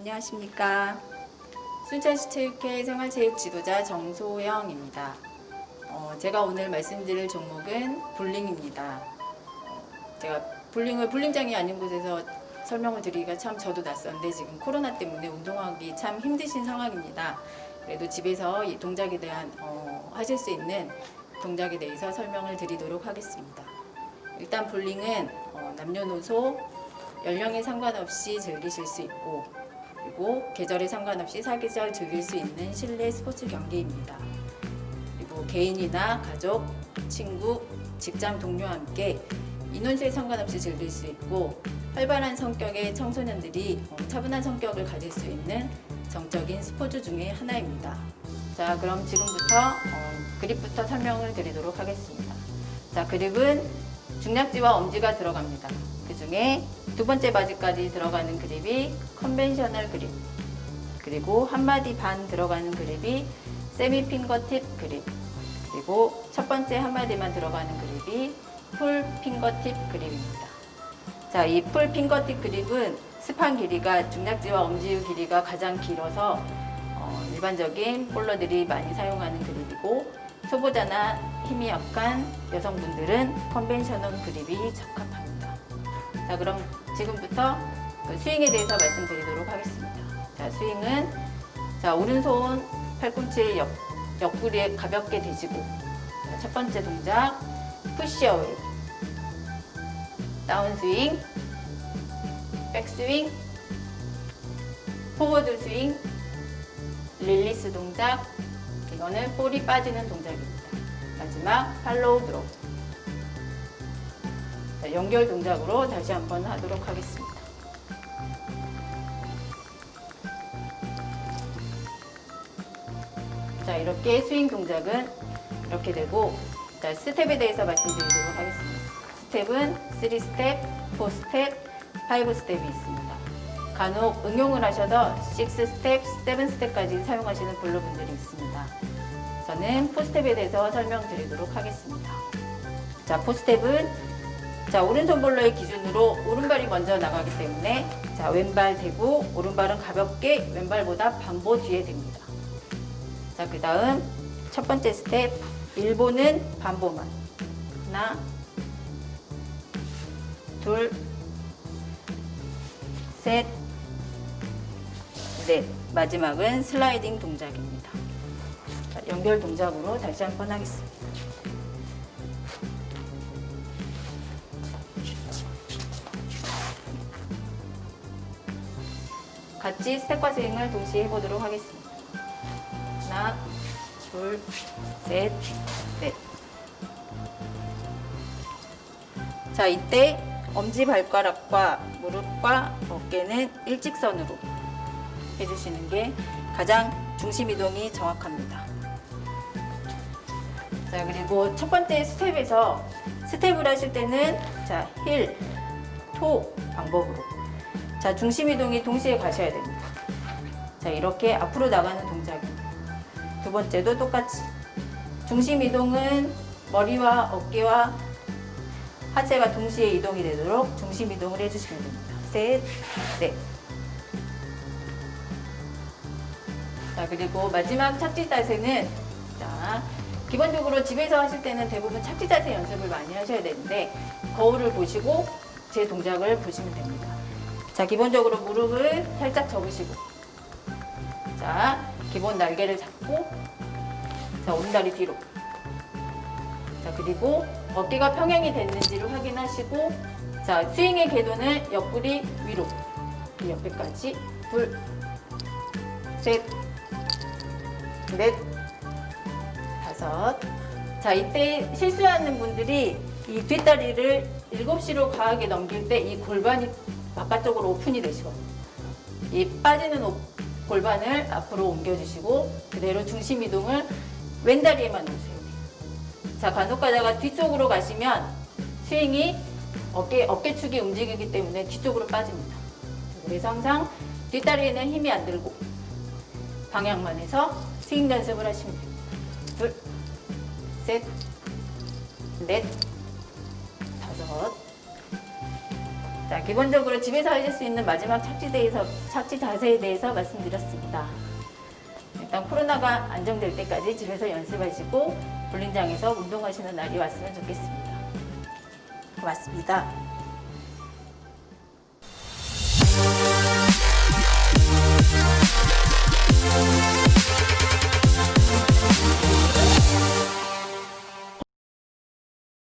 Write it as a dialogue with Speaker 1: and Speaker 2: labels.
Speaker 1: 안녕하십니까. 순천시 체육회 생활체육 지도자 정소영입니다. 어, 제가 오늘 말씀드릴 종목은 볼링입니다. 어, 제가 볼링을 볼링장이 아닌 곳에서 설명을 드리기가 참 저도 낯선데 지금 코로나 때문에 운동하기 참 힘드신 상황입니다. 그래도 집에서 이 동작에 대한 어, 하실 수 있는 동작에 대해서 설명을 드리도록 하겠습니다. 일단 볼링은 어, 남녀노소 연령에 상관없이 즐기실 수 있고 그리고 계절에 상관없이 사계절 즐길 수 있는 실내 스포츠 경기입니다. 그리고 개인이나 가족, 친구, 직장 동료와 함께 인원수에 상관없이 즐길 수 있고 활발한 성격의 청소년들이 어, 차분한 성격을 가질 수 있는 정적인 스포츠 중의 하나입니다. 자, 그럼 지금부터 어, 그립부터 설명을 드리도록 하겠습니다. 자, 그립은 중량지와 엄지가 들어갑니다. 그 중에 두 번째 바지까지 들어가는 그립이 컨벤셔널 그립. 그리고 한 마디 반 들어가는 그립이 세미 핑거팁 그립. 그리고 첫 번째 한 마디만 들어가는 그립이 풀 핑거팁 그립입니다. 자, 이 풀 핑거팁 그립은 스판 길이가 중략지와 엄지의 길이가 가장 길어서 어, 일반적인 볼러들이 많이 사용하는 그립이고 초보자나 힘이 약한 여성분들은 컨벤셔널 그립이 적합합니다. 자, 그럼 지금부터 그 스윙에 대해서 말씀드리도록 하겠습니다. 자, 스윙은 자, 오른손 팔꿈치를 옆, 옆구리에 가볍게 대시고 자, 첫 번째 동작 푸시어웨이 다운스윙 백스윙 포워드 스윙 릴리스 동작 이거는 볼이 빠지는 동작입니다. 마지막 팔로우 드롭 자, 연결 동작으로 다시 한번 하도록 하겠습니다. 자, 이렇게 스윙 동작은 이렇게 되고 자, 스텝에 대해서 말씀드리도록 하겠습니다. 스텝은 3스텝, 4스텝, 5스텝이 있습니다. 간혹 응용을 하셔서 6스텝, 7스텝까지 사용하시는 블루분들이 있습니다. 저는 4스텝에 대해서 설명드리도록 하겠습니다. 자, 4스텝은 자, 오른손 볼러의 기준으로 오른발이 먼저 나가기 때문에 자, 왼발 대고 오른발은 가볍게 왼발보다 반보 뒤에 댑니다. 자, 그 다음 첫 번째 스텝 일본은 반보만 하나 둘 셋, 넷. 마지막은 슬라이딩 동작입니다. 자, 연결 동작으로 다시 한 번 하겠습니다. 같이 스텝과 스윙을 동시에 해보도록 하겠습니다. 하나, 둘, 셋, 넷. 자, 이때 엄지 발가락과 무릎과 어깨는 일직선으로 해주시는 게 가장 중심 이동이 정확합니다. 자, 그리고 첫 번째 스텝에서 스텝을 하실 때는 자, 힐, 토 방법으로 자, 중심 이동이 동시에 가셔야 됩니다. 자, 이렇게 앞으로 나가는 동작입니다. 두 번째도 똑같이 중심 이동은 머리와 어깨와 하체가 동시에 이동이 되도록 중심 이동을 해주시면 됩니다. 셋, 넷. 자, 그리고 마지막 착지 자세는 자, 기본적으로 집에서 하실 때는 대부분 착지 자세 연습을 많이 하셔야 되는데 거울을 보시고 제 동작을 보시면 됩니다. 자, 기본적으로 무릎을 살짝 접으시고. 자, 기본 날개를 잡고. 자, 오른다리 뒤로. 자, 그리고 어깨가 평행이 됐는지를 확인하시고. 자, 스윙의 궤도는 옆구리 위로. 이 옆에까지. 둘, 셋, 넷, 다섯. 자, 이때 실수하는 분들이 이 뒷다리를 7시로 과하게 넘길 때 이 골반이 바깥쪽으로 오픈이 되시거든요. 이 빠지는 오- 골반을 앞으로 옮겨주시고 그대로 중심 이동을 왼다리에만 놓으세요. 자, 간혹 가다가 뒤쪽으로 가시면 스윙이 어깨, 어깨축이 움직이기 때문에 뒤쪽으로 빠집니다. 그래서 항상 뒷다리에는 힘이 안 들고 방향만 해서 스윙 연습을 하시면 됩니다. 둘, 셋, 넷, 다섯, 자, 기본적으로 집에서 하실 수 있는 마지막 착지 대해서 착지 자세에 대해서 말씀드렸습니다. 일단 코로나가 안정될 때까지 집에서 연습하시고 볼링장에서 운동하시는 날이 왔으면 좋겠습니다. 고맙습니다.